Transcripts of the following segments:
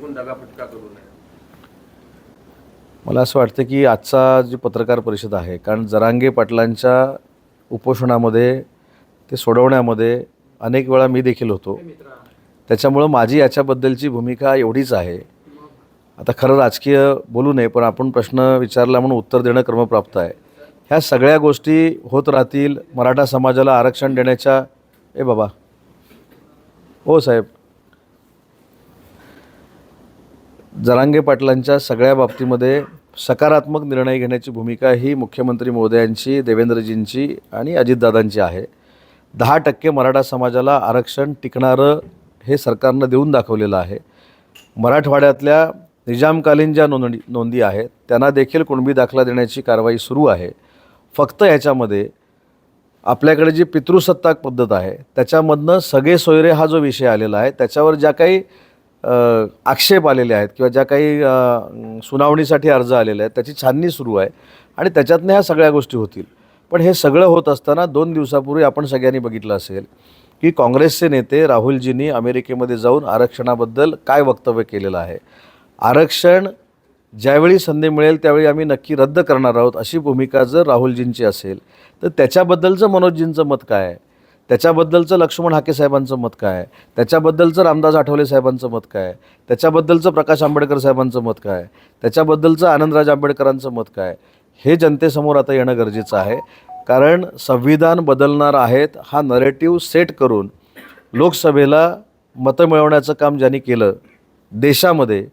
कोण दगाफटका करू नये. मला असं वाटतं की आजचा जी पत्रकार परिषद आहे कारण जरांगे पाटलांच्या उपोषणामध्ये ते सोडवण्यामध्ये अनेक वेळा मी देखील होतो. त्याच्यामुळं माझी याच्याबद्दलची भूमिका एवढीच आहे. आता खरं राजकीय बोलू नये पण आपण प्रश्न विचारला म्हणून उत्तर देणं क्रमप्राप्त आहे. ह्या सगळ्या गोष्टी होत राहतील मराठा समाजाला आरक्षण देण्याच्या ए बाबा. हो साहेब. जरांगे पाटलांच्या सगळ्या बाबतीमध्ये सकारात्मक निर्णय घेण्याची भूमिका ही मुख्यमंत्री मोदयांची देवेंद्रजींची आणि अजितदादांची आहे. दहा टक्के मराठा समाजाला आरक्षण टिकणारं हे सरकारनं देऊन दाखवलेलं आहे. मराठवाड्यातल्या निजामकालीन ज्या नोंदणी नोंदी आहेत त्यांना देखील कुणबी दाखला देण्याची कारवाई सुरू आहे. फक्त ह्याच्यामध्ये आपल्याकडे जी पितृसत्ताक पद्धत आहे त्याच्यामधनं सगळे सोयरे हा जो विषय आलेला आहे त्याच्यावर ज्या काही आक्षेप आलेले आहेत किंवा ज्या काही सुनावणीसाठी अर्ज आलेले आहेत त्याची छाननी सुरू आहे आणि त्याच्यातनं ह्या सगळ्या गोष्टी होतील. पण हे सगळं होत असताना दोन दिवसापूर्वी आपण सगळ्यांनी बघितलं असेल की काँग्रेसचे नेते राहुलजींनी अमेरिकेमध्ये जाऊन आरक्षणाबद्दल काय वक्तव्य केलेलं आहे. आरक्षण ज्यावेळी संधी मिळेल त्यावेळी आम्ही नक्की रद्द करणार आहोत अशी भूमिका जर राहुलजींची असेल तर त्याच्याबद्दलचं मनोजजींचं मत काय आहे? त्याच्याबद्दलचं लक्ष्मण हाके साहेबांचं मत काय आहे? त्याच्याबद्दलचं रामदास आठवले साहेबांचं मत काय त्याच्याबद्दलचं प्रकाश आंबेडकर साहेबांचं मत काय त्याच्याबद्दलचं आनंदराज आंबेडकरांचं मत काय हे जनतेसमोर आता येणं गरजेचं आहे. कारण संविधान बदलणार आहेत हा नरेटिव्ह सेट करून लोकसभेला मतं मिळवण्याचं काम ज्यांनी केलं देशामध्ये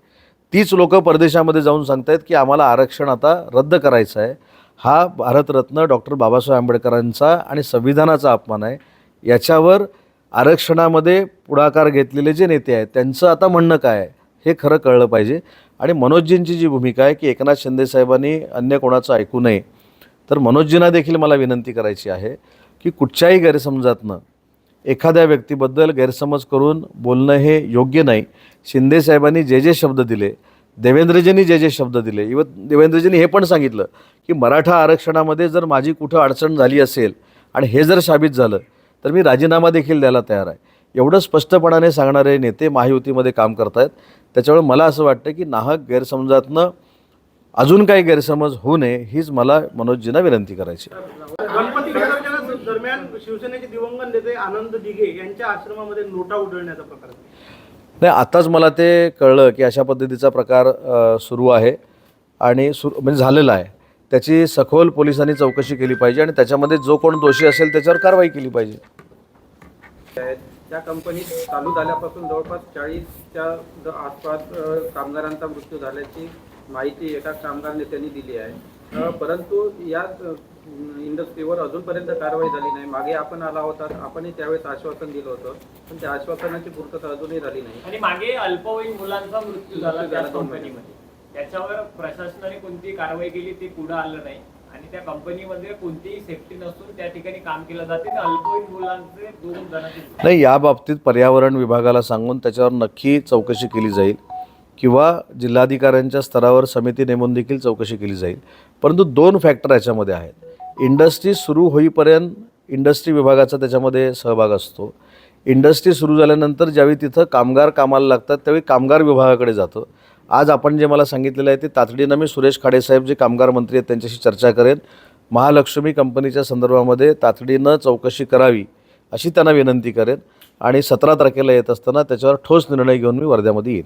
तीच लोकं परदेशामध्ये जाऊन सांगतायत की आम्हाला आरक्षण आता रद्द करायचं आहे. हा भारतरत्न डॉक्टर बाबासाहेब आंबेडकरांचा आणि संविधानाचा अपमान आहे. याच्यावर आरक्षणामध्ये पुढाकार घेतलेले जे नेते आहेत त्यांचं आता म्हणणं काय आहे हे खरं कळलं पाहिजे. आणि मनोजजींची जी भूमिका आहे की एकनाथ शिंदे साहेबांनी अन्य कोणाचं ऐकू नये तर मनोजजींना देखील मला विनंती करायची आहे की कुठच्याही गैरसमजातनं एखाद्या व्यक्तीबद्दल गैरसमज करून बोलणं हे योग्य नाही. शिंदे साहेबांनी जे जे शब्द दिले देवेंद्रजींनी जे जे शब्द दिले इवन देवेंद्रजींनी हे पण सांगितलं की मराठा आरक्षणामध्ये जर माझी कुठं अडचण झाली असेल आणि हे जर साबित झालं तर मी राजीनामा देखील द्यायला तयार आहे. एवढं स्पष्टपणाने सांगणारे नेते महायुतीमध्ये काम करत आहेत त्याच्यामुळे मला असं वाटतं की नाहक गैरसमजातनं अजून काही गैरसमज होऊ नये हीच मला मनोजजींना विनंती करायची आहे. गणपती विसर्जना दरम्यान शिवसेनेचे दिवंगत नेते आनंद दिघे यांच्या आश्रमामध्ये नोटा उधळण्याचा प्रकार. नाही आताच मला ते कळलं की अशा पद्धतीचा प्रकार सुरू आहे आणि सुरू म्हणजे झालेला आहे. त्याची सखोल पोलिसांनी चौकशी केली पाहिजे आणि त्याच्यामध्ये जो कोण दोषी असेल त्याच्यावर कारवाई केली पाहिजे. त्या कंपनीत चालू झाल्यापासून जवळपास चाळीसच्या आसपास कामगारांचा मृत्यू झाल्याची माहिती एका कामगार नेत्यांनी दिली आहे. परंतु या इंडस्ट्रीवर अजूनपर्यंत कारवाई झाली नाही. मागे आपण आला होता आपणही त्यावेळेस आश्वासन दिलं होतं पण त्या आश्वासनाची पूर्तता अजूनही झाली नाही. आणि मागे अल्पवयीन मुलांचा मृत्यू झाला मृत्यू त्या झाला कंपनीमध्ये त्याच्यावर प्रशासनाने कोणती कारवाई केली ते पुढे आलं नाही. आणि त्या कंपनीमध्ये कोणतीही सेफ्टी नसून त्या ठिकाणी काम केलं जाते. अल्पवयीन मुलांचे दोन जणांचे नाही या बाबतीत पर्यावरण विभागाला सांगून त्याच्यावर नक्की चौकशी केली जाईल किंवा जिल्हाधिकाऱ्यांच्या स्तरावर समिती नेमून देखील चौकशी केली जाईल. परंतु दोन फॅक्टर याच्यामध्ये आहेत. इंडस्ट्री सुरू होईपर्यंत इंडस्ट्री विभागाचा त्याच्यामध्ये सहभाग असतो. इंडस्ट्री सुरू झाल्यानंतर ज्यावेळी तिथं कामगार कामाला लागतात त्यावेळी कामगार विभागाकडे जातं. आज आपण जे मला सांगितलेलं आहे ते तातडीनं मी सुरेश खाडेसाहेब जे कामगार मंत्री आहेत त्यांच्याशी चर्चा करेन. महालक्ष्मी कंपनीच्या संदर्भामध्ये तातडीनं चौकशी करावी अशी त्यांना विनंती करेन. आणि सतरा तारखेला येत असताना त्याच्यावर ठोस निर्णय घेऊन मी वर्ध्यामध्ये येईन.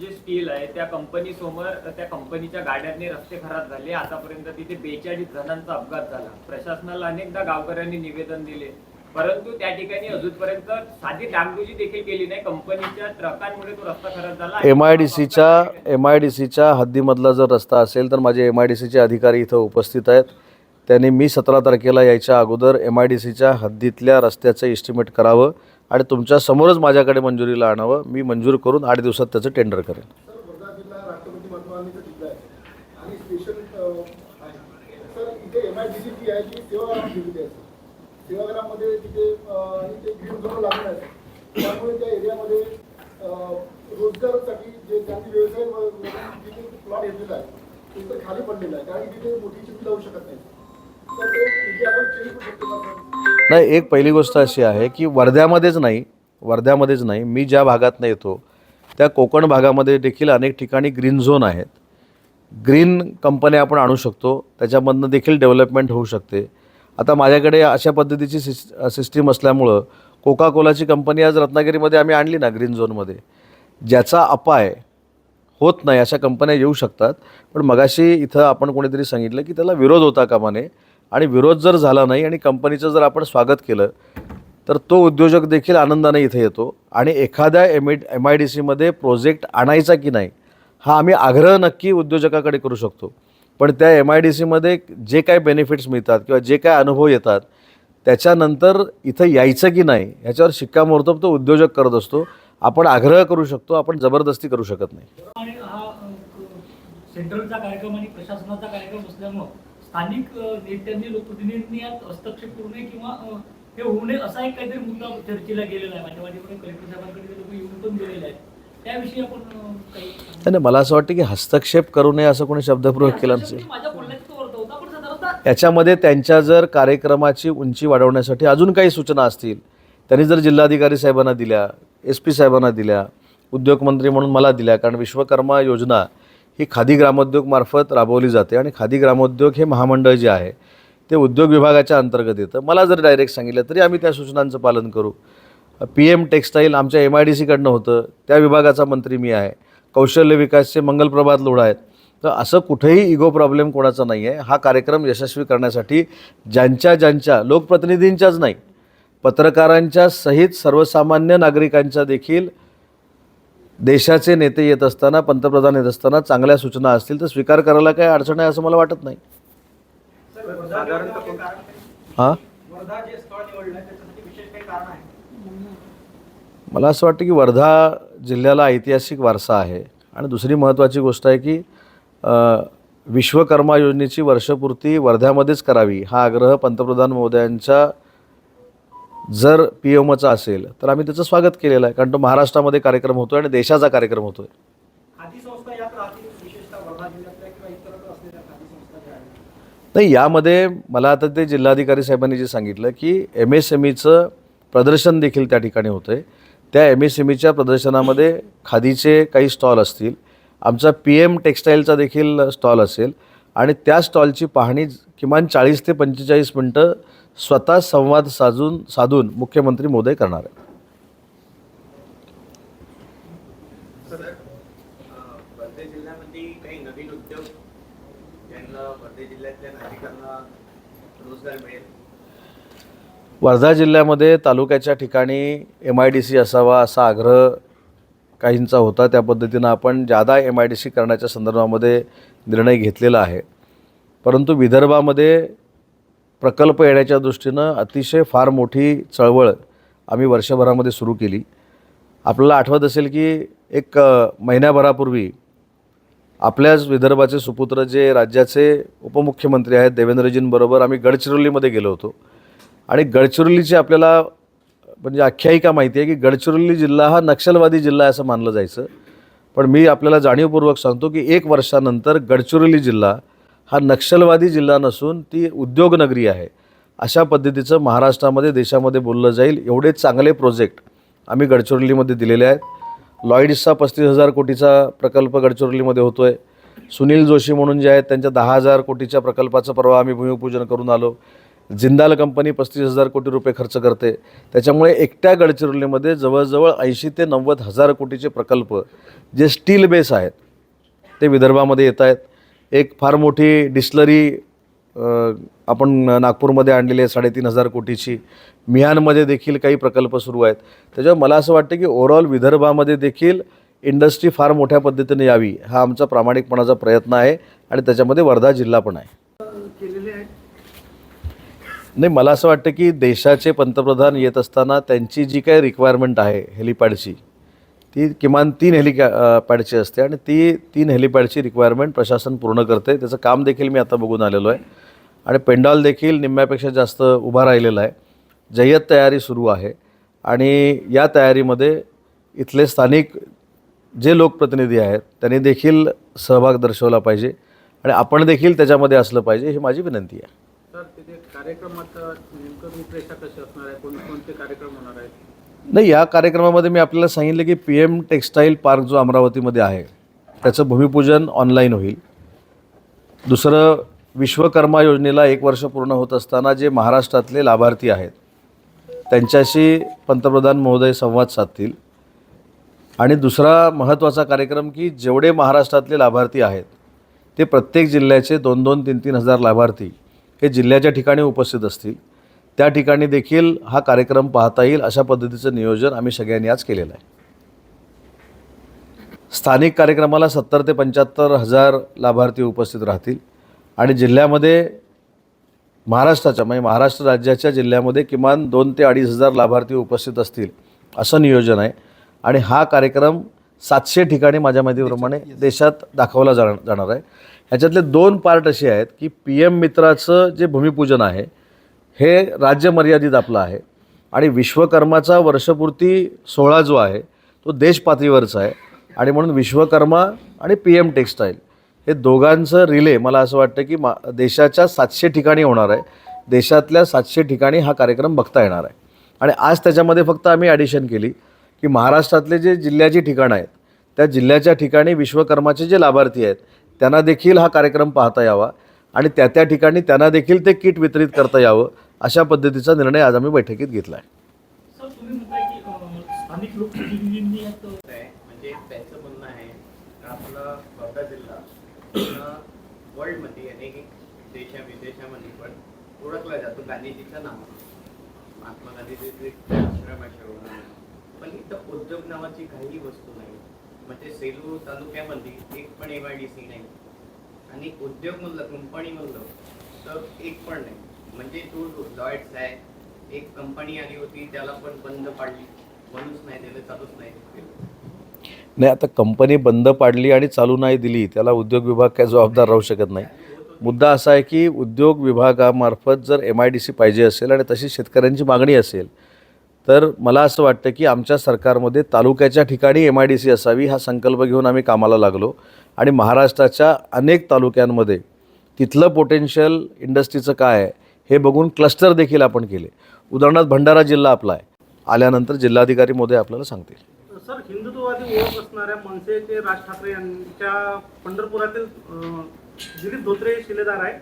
जे स्टील आहे त्या कंपनीसमोर त्या कंपनीच्या गाड्यांनी रस्ते खराब झाले. आतापर्यंत तिथे बेचाळीस जणांचा अपघात झाला. प्रशासनाला अनेकदा गावकऱ्यांनी निवेदन दिले. परंतु त्या ठिकाणी अजूनपर्यंत साधी डागडुजी देखील केली नाही. कंपनीच्या ट्रकांमुळे तो रस्ता खराब झाला एम आय डी सीच्या एम आय डी सीच्या हद्दीमधला जर रस्ता असेल तर माझे एम आय डी सीचे अधिकारी इथं उपस्थित आहेत. त्यांनी मी सतरा तारखेला यायच्या अगोदर एम आय डी सीच्या हद्दीतल्या रस्त्याचं इस्टिमेट करावं आणि तुमच्या समोरच माझ्याकडे मंजुरीला आणावं. मी मंजूर करून आठ दिवसात त्याचं टेंडर करेन. सर वर्धा जिल्हा राष्ट्रपती महात्मा गांधीचा जिल्हा आहे. आणि स्पेशल आहे. सर इथे एम आय डी सी जी आहे ती सेवाग्राम दिलेली आहे सर? सेवाग्राममध्ये तिथे अं, ते ग्रीन झोन लागणार आहे. त्यामुळे त्या एरियामध्ये अं, रोजगारासाठी जे त्यांनी व्यवसाय तिथे प्लॉट घेतलेला आहे ते तर खाली पडलेला आहे. कारण तिथे मोठी चिमणी लावू शकत नाही. तर ते आपण चेंज करू शकतो का नाही एक पहिली गोष्ट अशी आहे की वर्ध्यामध्येच नाही वर्ध्यामध्येच नाही मी ज्या भागातनं येतो त्या कोकण भागामध्ये देखील अनेक ठिकाणी ग्रीन झोन आहेत. ग्रीन कंपन्या आपण आणू शकतो त्याच्यामधनं देखील डेव्हलपमेंट होऊ शकते. आता माझ्याकडे अशा पद्धतीची सिस सिस्टीम असल्यामुळं कोका कोलाची कंपनी आज रत्नागिरीमध्ये आम्ही आणली ना ग्रीन झोनमध्ये. ज्याचा अपाय होत नाही अशा कंपन्या येऊ शकतात. पण मगाशी इथं आपण कोणीतरी सांगितलं की त्याला विरोध होता कामा नये आणि विरोध जर झाला नाही आणि कंपनीचं जर आपण स्वागत केलं तर तो उद्योजक देखील आनंदाने इथे येतो आणि एखाद्या M I M I D सीमध्ये प्रोजेक्ट आणायचा की नाही हा आम्ही आग्रह नक्की उद्योजकाकडे करू शकतो. पण त्या एम आय डी सीमध्ये जे काय बेनिफिट्स मिळतात किंवा जे काय अनुभव येतात त्याच्यानंतर इथं यायचं की नाही ह्याच्यावर शिक्कामोर्तब तो उद्योजक करत असतो. आपण आग्रह करू शकतो आपण जबरदस्ती करू शकत नाही. सेंट्रलचा कार्यक्रम आणि प्रशासनाचा कार्यक्रम असल्यामुळं स्थानिक नेत्यांनी लोकप्रतिनिधींनी यात हस्तक्षेप करू नये किंवा हे होऊ नये असा एक काहीतरी मुद्दा चर्चेला गेलेला आहे. माझ्या माझ्याकडे कलेक्टर साहेबांकडे लोक येऊन पण गेलेले आहेत. त्याविषयी आपण अ, काही नाही मला असं वाटतं की हस्तक्षेप करू नये असं कोणी शब्दप्रयोग केला नसेल हस्तक्षेप माझ्या बोलण्याचा तो अर्थ होता पण साधारणतः याच्यामध्ये त्यांच्या जर कार्यक्रमाची उंची वाढवण्यासाठी अजून काही सूचना असतील त्यांनी जर जिल्हाधिकारी साहेबांना दिल्या एस पी साहेबांना दिल्या उद्योगमंत्री म्हणून मला दिल्या कारण विश्वकर्मा योजना ही खादी ग्रामोद्योगमार्फत राबवली जाते आणि खादी ग्रामोद्योग हे महामंडळ जे आहे ते उद्योग विभागाच्या अंतर्गत येतं. मला जर डायरेक्ट सांगितलं तरी आम्ही त्या सूचनांचं पालन करू. पी एम टेक्स्टाईल आमच्या एम आय डी सीकडनं होतं. त्या विभागाचा मंत्री मी आहे. कौशल्य विकासचे मंगलप्रभात लोढा आहेत. तर असं कुठेही इगो प्रॉब्लेम कोणाचा नाही आहे हा कार्यक्रम यशस्वी करण्यासाठी ज्यांच्या ज्यांच्या लोकप्रतिनिधींच्याच नाही पत्रकारांच्या सहित सर्वसामान्य नागरिकांच्या देखील देशाचे नेते येत असताना पंतप्रधान येत असताना चांगल्या सूचना असतील तर स्वीकार करायला काही अडचण आहे असं मला वाटत नाही. हां वर्धा जे स्थळ निवडलं त्याच्यासाठी विशेष काही कारण आहे मला असं वाटतं की वर्धा जिल्ह्याला ऐतिहासिक वारसा आहे. आणि दुसरी महत्त्वाची गोष्ट आहे की विश्वकर्मा योजनेची वर्षपूर्ती वर्ध्यामध्येच करावी हा आग्रह पंतप्रधान महोदयांच्या जर पी एमचा असेल तर आम्ही त्याचं स्वागत केलेलं आहे. कारण तो महाराष्ट्रामध्ये कार्यक्रम होतो आणि देशाचा कार्यक्रम होतो आहे नाही यामध्ये मला आता ते जिल्हाधिकारी साहेबांनी जे सांगितलं की एम एस एम ईचं प्रदर्शन देखील त्या ठिकाणी होतं आहे त्या एम एस एम ईच्या प्रदर्शनामध्ये खादीचे काही स्टॉल असतील. आमचा पी एम टेक्स्टाईलचा देखील स्टॉल असेल. आणि त्या स्टॉलची पाहणी किमान चाळीस ते पंचेचाळीस मिनटं स्वतः संवाद साधून साधून मुख्यमंत्री मोदय करणार आहेत वर्धे जिल्ह्यामध्ये काही नवीन उद्योग ज्यांना वर्धे जिल्ह्यातल्या नागरिकांना रोजगार मिळेल वर्धा जिल्ह्यामध्ये तालुक्याच्या ठिकाणी एम आय डी सी असावा असा आग्रह काहींचा होता. त्या पद्धतीनं आपण जादा एम आय डी सी करण्याच्या संदर्भामध्ये निर्णय घेतलेला आहे. परंतु विदर्भामध्ये प्रकल्प येण्याच्या दृष्टीनं अतिशय फार मोठी चळवळ आम्ही वर्षभरामध्ये सुरू केली. आपल्याला आठवत असेल की एक महिन्याभरापूर्वी आपल्याच विदर्भाचे सुपुत्र जे राज्याचे उपमुख्यमंत्री आहेत देवेंद्रजींबरोबर आम्ही गडचिरोलीमध्ये गेलो होतो. आणि गडचिरोलीची आपल्याला म्हणजे आख्यायिका माहिती आहे की गडचिरोली जिल्हा हा नक्षलवादी जिल्हा असं मानलं जायचं. पण मी आपल्याला जाणीवपूर्वक सांगतो की एक वर्षानंतर गडचिरोली जिल्हा हा नक्षलवादी जिल्हा नसून ती उद्योगनगरी आहे. अशा पद्धतीचं महाराष्ट्रामध्ये देशामध्ये बोललं जाईल. एवढे चांगले प्रोजेक्ट आम्ही गडचिरोलीमध्ये दिलेले आहेत. लॉईड्सचा पस्तीस हजार कोटीचा प्रकल्प गडचिरोलीमध्ये होतो आहे सुनील जोशी म्हणून जे आहेत त्यांच्या दहा हजार कोटीच्या प्रकल्पाचं परवा आम्ही भूमिपूजन करून आलो. जिंदाल कंपनी पस्तीस हजार कोटी रुपये खर्च करते. त्याच्यामुळे एकट्या गडचिरोलीमध्ये जवळजवळ ऐंशी ते नव्वद हजार कोटीचे प्रकल्प जे स्टील बेस आहेत ते विदर्भामध्ये येत आहेत. एक फार मोठी डिस्लरी आपण नागपूरमध्ये आणलेली आहे साडेतीन हजार कोटीची. मिहानमध्ये देखील काही प्रकल्प सुरू आहेत. त्याच्यामुळे मला असं वाटतं की ओव्हरऑल विदर्भामध्ये देखील इंडस्ट्री फार मोठ्या पद्धतीने यावी हा आमचा प्रामाणिकपणाचा प्रयत्न आहे आणि त्याच्यामध्ये वर्धा जिल्हा पण आहे. नाही मला असं वाटतं की देशाचे पंतप्रधान येत असताना त्यांची जी काही रिक्वायरमेंट आहे हेलिपॅडची ती किमान तीन हेलिकॅ पॅडची असते आणि ती तीन हेलिपॅडची रिक्वायरमेंट प्रशासन पूर्ण करते त्याचं काम देखील मी आता बघून आलेलो आहे. आणि पेंडॉल देखील निम्म्यापेक्षा जास्त उभा राहिलेला आहे. जय्यत तयारी सुरू आहे. आणि या तयारीमध्ये इथले स्थानिक जे लोकप्रतिनिधी आहेत त्यांनी देखील सहभाग दर्शवला पाहिजे. आणि आपण देखील त्याच्यामध्ये असलं पाहिजे ही माझी विनंती आहे. तिथे नेमकं रूपरेषा कशी असणार आहे? कोणकोणते कार्यक्रम होणार आहेत? नाही या कार्यक्रमामध्ये मी आपल्याला सांगितलं की पी एम टेक्स्टाईल पार्क जो अमरावतीमध्ये आहे त्याचं भूमिपूजन ऑनलाईन होईल. दुसरं विश्वकर्मा योजनेला एक वर्ष पूर्ण होत असताना जे महाराष्ट्रातले लाभार्थी आहेत त्यांच्याशी पंतप्रधान महोदय संवाद साधतील. आणि दुसरा महत्त्वाचा कार्यक्रम की जेवढे महाराष्ट्रातले लाभार्थी आहेत ते प्रत्येक जिल्ह्याचे दोन दोन तीन तीन हजार लाभार्थी हे जिल्ह्याच्या ठिकाणी उपस्थित असतील. त्या ठिकाणी देखील हा कार्यक्रम पाहता येईल अशा पद्धतीचं नियोजन आम्ही सगळ्यांनी आज केलेलं आहे. स्थानिक कार्यक्रमाला सत्तर ते पंच्याहत्तर हजार लाभार्थी उपस्थित राहतील आणि जिल्ह्यामध्ये महाराष्ट्राच्या म्हणजे महाराष्ट्र राज्याच्या जिल्ह्यामध्ये किमान दोन ते अडीच हजार लाभार्थी उपस्थित असतील असं नियोजन आहे. आणि हा कार्यक्रम सातशे ठिकाणी माझ्या माहितीप्रमाणे देशात दाखवला जाणार जाणार आहे. ह्याच्यातले दोन पार्ट असे आहेत की पी एम मित्राचं जे भूमिपूजन आहे हे राज्य मर्यादित आपलं आहे आणि विश्वकर्माचा वर्षपूर्ती सोहळा जो आहे तो देश पातळीवरचा आहे. आणि म्हणून विश्वकर्मा आणि पी एम टेक्स्टाईल हे दोघांचं रिले मला असं वाटतं की मा देशाच्या सातशे ठिकाणी होणार आहे. देशातल्या सातशे ठिकाणी हा कार्यक्रम बघता येणार आहे. आणि आज त्याच्यामध्ये फक्त आम्ही ॲडिशन केली. की महाराष्ट्रातले जे जिल्ह्याची ठिकाणं आहेत त्या जिल्ह्याच्या ठिकाणी विश्वकर्माचे जे लाभार्थी आहेत त्यांना देखील हा कार्यक्रम पाहता यावा आणि त्या त्या ठिकाणी त्यांना देखील ते किट वितरित करता यावं अशा पद्धतीचा निर्णय आज आम्ही बैठकीत घेतला आहे ओळखला जातो. गांधीजीच्या नावानं महात्मा गांधीजी आश्रम आहे पण इथं उद्योग नावाची काही वस्तू नाही. म्हणजे सेलू तालुक्यामध्ये एक पण एम आय डी सी नाही. आणि उद्योग म्हणलं कंपनी म्हणलं तर एक पण नाही. म्हणजे तो लॉयड्स आहे. एक कंपनी आली होती त्याला पण बंद पाडली. म्हणूनच नाही दिलं चालूच नाही दिलं. नाही आता कंपनी बंद पाडली आणि चालू नाही दिली त्याला उद्योग विभाग काय जबाबदार राहू शकत नाही. मुद्दा असा आहे की उद्योग विभागामार्फत जर एम आय डी सी पाहिजे असेल आणि तशी शेतकऱ्यांची मागणी असेल तर मला असं वाटतं की आमच्या सरकारमध्ये तालुक्याच्या ठिकाणी एम आय डी सी असावी हा संकल्प घेऊन आम्ही कामाला लागलो. आणि महाराष्ट्राच्या अनेक तालुक्यांमध्ये तिथलं पोटेन्शियल इंडस्ट्रीचं काय आहे हे बघून क्लस्टर देखील आपण केले. उदाहरणार्थ भंडारा जिल्हा आपला आहे. आल्यानंतर जिल्हाधिकारी मोदय आपल्याला सांगतील. सर हिंदुत्ववादी ओळख असणाऱ्या मनसेचे राज ठाकरे यांच्या पंढरपुरातील दिलीप धोत्रे शिलेदार आहे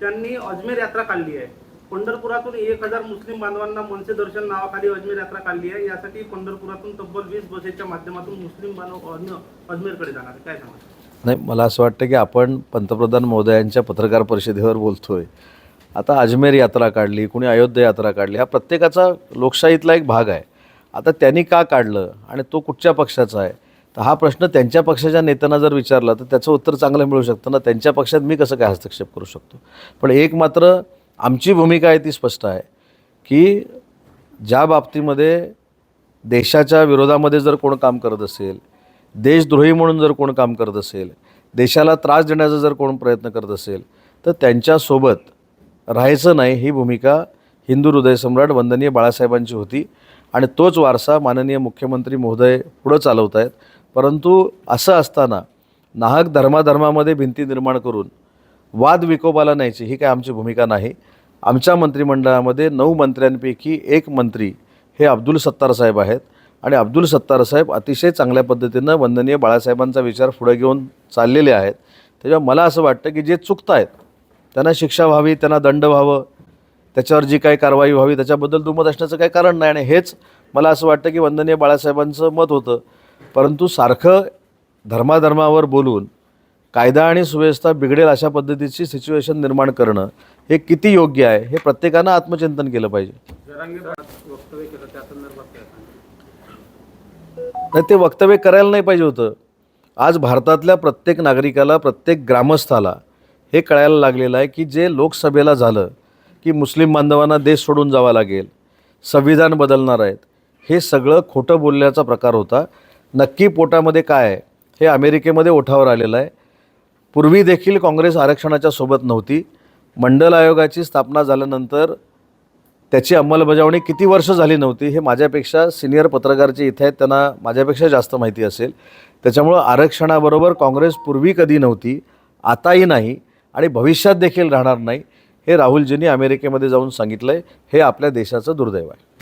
त्यांनी अजमेर यात्रा काढली आहे. पंढरपुरातून एक हजार मुस्लिम बांधवांना मनसे दर्शन नावाखाली अजमेर यात्रा काढली आहे. यासाठी पंढरपुरातून तब्बल वीस बसेसच्या माध्यमातून मुस्लिम बांधव अजमेरकडे जाणार आहे. काय सांगा नाही मला असं वाटतं की आपण पंतप्रधान महोदयांच्या पत्रकार परिषदेवर बोलतोय. आता अजमेर यात्रा काढली कुणी अयोध्या यात्रा काढली हा प्रत्येकाचा लोकशाहीतला एक भाग आहे. आता त्यांनी का काढलं आणि तो कुठच्या पक्षाचा आहे? तर हा प्रश्न त्यांच्या पक्षाच्या नेत्यांना जर विचारला तर त्याचं उत्तर चांगलं मिळू शकतं. ना त्यांच्या पक्षात मी कसं काय हस्तक्षेप करू शकतो? पण एक मात्र आमची भूमिका आहे ती स्पष्ट आहे की ज्या बाबतीमध्ये देशाच्या विरोधामध्ये जर कोण काम करत असेल देशद्रोही म्हणून जर कोण काम करत असेल देशाला त्रास देण्याचा जर कोण प्रयत्न करत असेल तर त्यांच्यासोबत राहायचं नाही ही भूमिका हिंदू हृदयसम्राट वंदनीय बाळासाहेबांची होती. आणि तोच वारसा माननीय मुख्यमंत्री महोदय पुढं चालवत आहेत परंतु असं असताना नाहक धर्माधर्मामध्ये भिंती निर्माण करून वाद विकोपाला न्यायची ही काय आमची भूमिका नाही. आमच्या मंत्रिमंडळामध्ये नऊ मंत्र्यांपैकी एक मंत्री हे अब्दुल सत्तार साहेब आहेत. आणि अब्दुल सत्तार साहेब अतिशय चांगल्या पद्धतीनं वंदनीय बाळासाहेबांचा विचार पुढे घेऊन चाललेले आहेत. त्याच्यामुळे मला असं वाटतं की जे चुकत आहेत त्यांना शिक्षा व्हावी त्यांना दंड व्हावं त्याच्यावर जी काही कारवाई व्हावी त्याच्याबद्दल दुमत असण्याचं काही कारण नाही. आणि हेच मला असं वाटतं की वंदनीय बाळासाहेबांचं मत होतं. परंतु सारखं धर्माधर्मावर बोलून कायदा आणि सुव्यवस्था बिघडेल अशा पद्धतीची सिच्युएशन निर्माण करणं हे किती योग्य आहे हे प्रत्येकानं आत्मचिंतन केलं पाहिजे. नाही ते वक्तव्य करायला नाही पाहिजे होतं. आज भारतातल्या प्रत्येक नागरिकाला प्रत्येक ग्रामस्थाला हे कळायला लागलेलं आहे की जे लोकसभेला झालं की मुस्लिम बांधवांना देश सोडून जावं लागेल संविधान बदलणार आहेत हे सगळं खोटं बोलण्याचा प्रकार होता. नक्की पोटामध्ये काय आहे हे अमेरिकेमध्ये ओठावर आलेलं आहे. पूर्वी देखील काँग्रेस आरक्षणाच्या सोबत नव्हती. मंडल आयोगाची स्थापना झाल्यानंतर त्याची अंमलबजावणी किती वर्ष झाली नव्हती हे माझ्यापेक्षा सिनियर पत्रकार जे इथे आहेत त्यांना माझ्यापेक्षा जास्त माहिती असेल. त्याच्यामुळं आरक्षणाबरोबर काँग्रेस पूर्वी कधी नव्हती आताही नाही आणि भविष्यात देखील राहणार नाही हे राहुलजींनी अमेरिकेमध्ये जाऊन सांगितलं आहे हे आपल्या देशाचं दुर्दैव आहे.